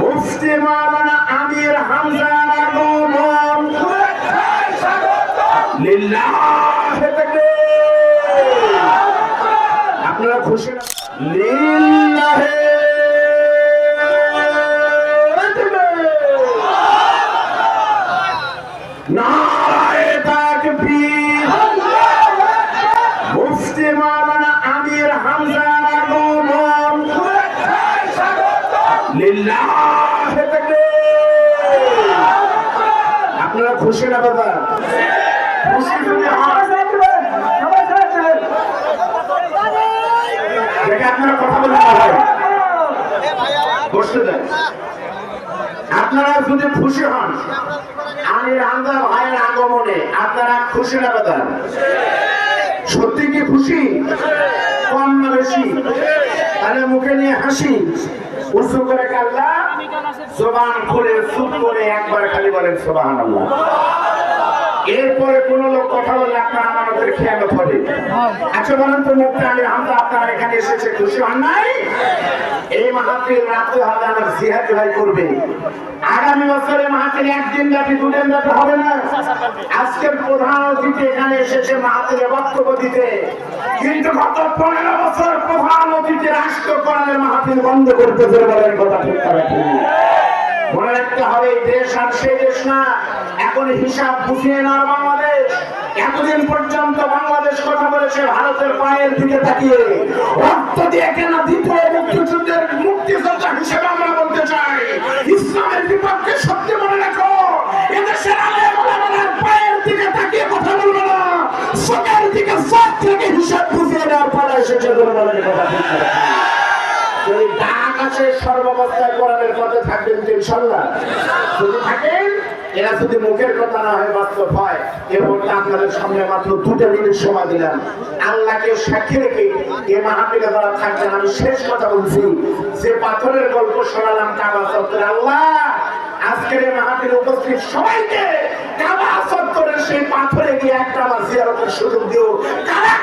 মুফতি মাওলানা আমির হামজা আগমন লিল্লাহ তাকবীর। আপনারা খুশি না? লিল্লাহ নারায়ে তাকবীর। মুফতি মাওলানা আমির হামজা আগমন লিল্লাহ তাকবীর আপনারা খুশি না বাবা? আপনারা কথা আপনারা যদি খুশি হন আমি রান্দা ভাইয়ের আগমনে আপনারা খুশি না কথা সত্যি কি খুশি? কম বেশি তাহলে মুখে নিয়ে হাসি। উঁচু করে কাল্লা। জবান খুলে চুপ করে একবার খালি বলেন সোবাহান আল্লাহ এরপরে কোন লোক কথা বললে আপনার আমাদের খেয়ালত হবে আচ্ছা বলেন তো মুখটা আমি আমরা আপনারা এখানে এসেছে, খুশি হন নাই? এই মাহফিল রাত্রে হবে, আমার জিহাদ ভাই করবে। আগামী বছরে মাহফিল একদিন ব্যাপী, দুদিন ব্যাপী হবে না? আজকের প্রধান অতিথি এখানে এসেছে মাহফিলে বক্তব্য দিতে। কিন্তু গত পনেরো বছর প্রধান অতিথি রাষ্ট্র করালের মাহফিল বন্ধ করতে বলেন, কথা ঠিক করা মনে রাখতে হবে দেশ আর সেই দেশ না। এখন হিসাব বুঝিয়ে নেওয়ার বাংলাদেশ। এতদিন পর্যন্ত বাংলাদেশ কথা বলেছে, ভারতের পায়ের দিকে তাকিয়ে। রক্ত দিয়ে কেন দ্বিতীয় মুক্তিযুদ্ধের মুক্তিযোদ্ধা হিসেবে আমরা বলতে চাই, ইসলামের বিপক্ষে সত্যি মনে রাখো, এদেশের ওলামাদের পায়ের দিকে তাকিয়ে কথা বলব না। চোখের দিকে চোখ থেকে হিসাব বুঝিয়ে নেওয়ার পরে এসেছে কথা আছে সর্বাবস্থায় কোরআনের পথে থাকবেন তো ইনশাল্লাহ যদি থাকেন, এরা যদি মুখের কথা না হয়, বাস্তব হয় এবং আপনাদের সামনে মাত্র দুটো মিনিট সময় দিলাম। আল্লাহকে সাক্ষী রেখে এ মাহাপিলে যারা থাকবেন, আমি শেষ কথা বলছি। যে পাথরের গল্প শোনালাম কাবা চত্বরে আল্লাহ, আজকের এই মাহাপিলে উপস্থিত সবাইকে কাবা চত্বরের সেই পাথরে গিয়ে একটা আমার জিয়ারতের সুযোগ দিও। কারা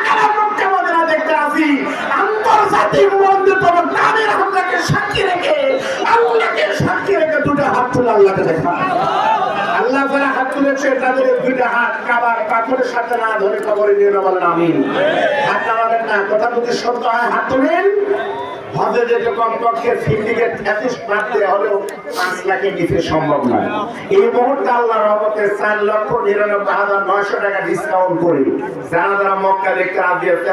হাত তাদের দুইটা হাত কাবার পাথরের সাথে না ধরে কবরে নিয়ে না বলেন আমিন। হাত নামাবেন না, কথা যদি সত্য হয়, হাত তুলেন। এই আল্লাহ চার লক্ষ হাজার নয়শো টাকা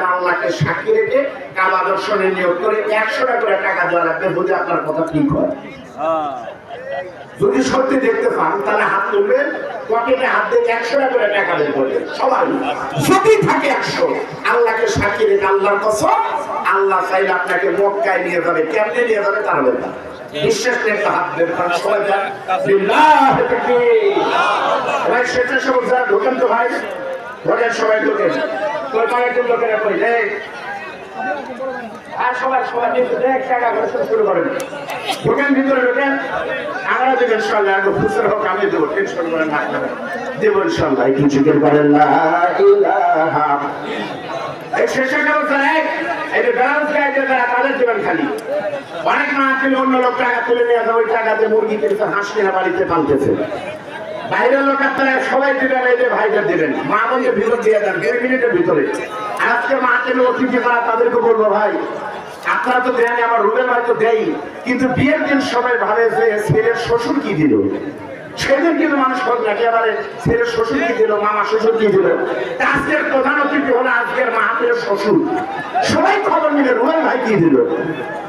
আল্লাহকে রেখে দর্শনে নিয়োগ করে একশো টাকা করে টাকা দেওয়া বুঝে আপনার কথা ঠিক হয়। যদি সত্যি দেখতে পান, তাহলে হাত তুলবেন, পকেটে হাত দিয়ে একশো করে টাকা বের করবেন, সবাই। যদি থাকে একশো, আল্লাহকে সাক্ষী রেখে আল্লাহর কসম, আল্লাহ চাইলে আপনাকে মক্কায় নিয়ে যাবে। কেমনে নিয়ে যাবে তার ব্যাপার বিশ্বাস নেই একটা হাত বের করেন, সবাই ভাই ঢোকেন তো ভাই ঢোকেন সবাই ঢোকেন। কয়েকজন লোকেরা কই আর সবাই সবাই কিন্তু দেখ টাকা করে শুরু করেন। ঢোকেন ভিতরে ঢোকেন, আমরা ফুসের হোক আমি দেবো, টেনশন করেন না দেবো একটু এই শেষে অনেক মাহফিল অন্য লোক টাকা তুলে নিয়ে যায় ওই টাকাতে মুরগি কিনতে হাঁস কিনা বাড়িতে পালতেছে। বাইরের লোক আপনারা সবাই দিবেন, এই যে ভাইটা দিবেন। মা বন্ধু ভিতর দিয়ে দেন, দুই মিনিটের ভিতরে। আজকে মাহফিল অতিথি করা তাদেরকে বলব, ভাই, আপনারা তো দেন আমার রুবেল ভাই তো দেয় কিন্তু বিয়ের দিন সবাই ভাবে যে ছেলের শ্বশুর কি দিল? সেদিন কিন্তু মানুষ খোঁজ না, একেবারে ছেলের শ্বশুর কি দিল, মামা শ্বশুর কি দিল? আজকের প্রধান অতিথি হলো আজকের মাহাপীরের শ্বশুর। সবাই খবর মিলে রুবেল ভাই কি দিল?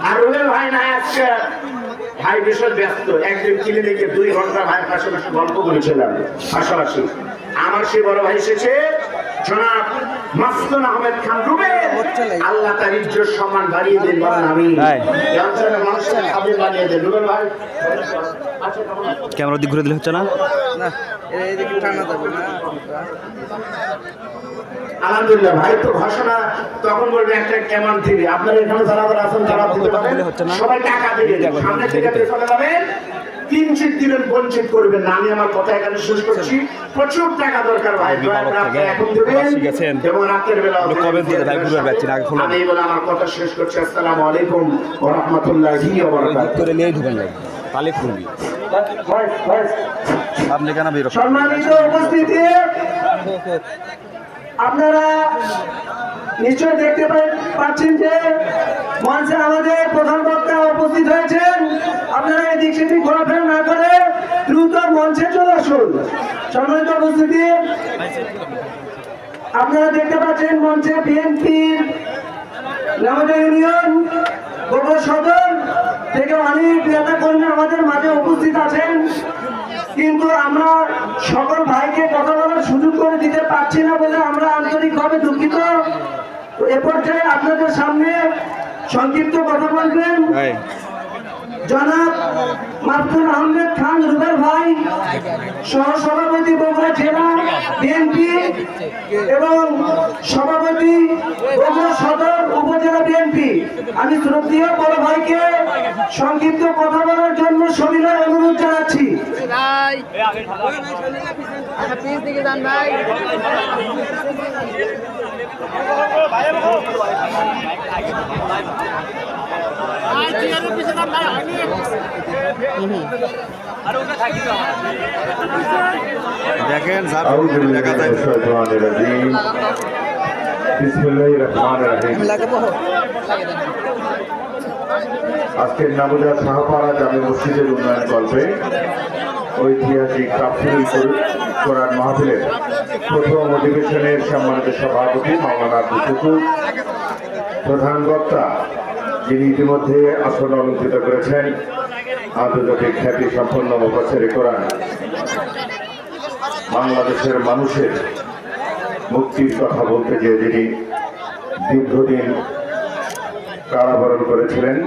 আর রুবেল ভাই না আজকে ভাই ভীষণ ব্যস্ত। একদিন কিনে ক্লিনিকে দুই ঘণ্টা ভাইয়ের পাশাপাশি গল্প করেছিলাম পাশাপাশি আমার সেই বড় ভাই এসেছে। জনাব মাসুদ আহমেদ খান রুবে আল্লাহ তার ইজ্জত সম্মান বাড়িয়ে দিন বলেন আমি তাই। অঞ্চলের মানুষের খাবে বানিয়ে দেন রুবেল ভাই। কেমন আছেন? ক্যামেরা দিক ঘুরে দিলে হচ্ছে না? না এদিকে টানা যাবে না। আলহামদুলিল্লাহ ভাই তো ঘোষণা তখন বলবে একটা কেমন দিবি আপনার এখানে যারা যারা আছেন তারা দিতে পারবেন বললে হচ্ছে না? সবাই টাকা দিয়ে দেন সামনে থেকে চলে যাবেন। কিঞ্চিত দিবেন বঞ্চিত করবেন না? আমি আমার কথা এখানে শেষ করছি। প্রচুর টাকা দরকার ভাই। এখন দেবেন এবং রাতের বেলা। আমি বলে আমার কথা শেষ করছি। আসসালামু আলাইকুম ওয়া রাহমাতুল্লাহি ওয়া ওই দিক বারাকাতুহু। করে নিয়েই ঢুকেন তালে খুলবি। ভয়েস ভয়েস আপনি কেন বিরক্ত? সম্মানিত উপস্থিতি। আপনারা নিশ্চয় দেখতে পাচ্ছেন যে মঞ্চে আমাদের প্রধান বক্তা উপস্থিত হয়েছেন আপনারা এদিক সেদিক ঘোরাফেরা না করে দ্রুত মঞ্চে চলে আসুন সম্মানিত উপস্থিতি। আপনারা দেখতে পাচ্ছেন মঞ্চে বিএনপির ইউনিয়ন, গোবর সদর থেকে অনেক নেতা কর্মী আমাদের মাঝে উপস্থিত আছেন। কিন্তু আমরা সকল ভাইকে কথা বলার সুযোগ করে দিতে পারছি না বলে আমরা আন্তরিকভাবে দুঃখিত। এ পর্যায়ে আপনাদের সামনে সংক্ষিপ্ত কথা বলবেন। জনাব মাহফুজ আহমেদ খান রুবেল ভাই সহ সভাপতি বগুড়া জেলা বিএনপি এবং সভাপতি বগুড়া সদর উপজেলা বিএনপি আমি শ্রদ্ধেয় বড় ভাইকে সংক্ষিপ্ত কথা বলার জন্য সবিনয় অনুরোধ জানাচ্ছি ভাই দেখেন আজকের নবজাত সাহাপাড়া জামে মসজিদের উন্নয়ন কল্পে ঐতিহাসিক কাফিল করার মাহফিলের প্রথম অধিবেশনের সম্মানিত সভাপতি মাওলানা প্রধান বক্তা যিনি ইতিমধ্যে আসন অলঙ্কৃত করেছেন, আন্তর্জাতিক খ্যাতি সম্পন্ন মুফাসের কোরআন বাংলাদেশের মানুষের মুক্তির কথা বলতে গিয়ে যিনি দীর্ঘদিন কারাবরণ করেছিলেন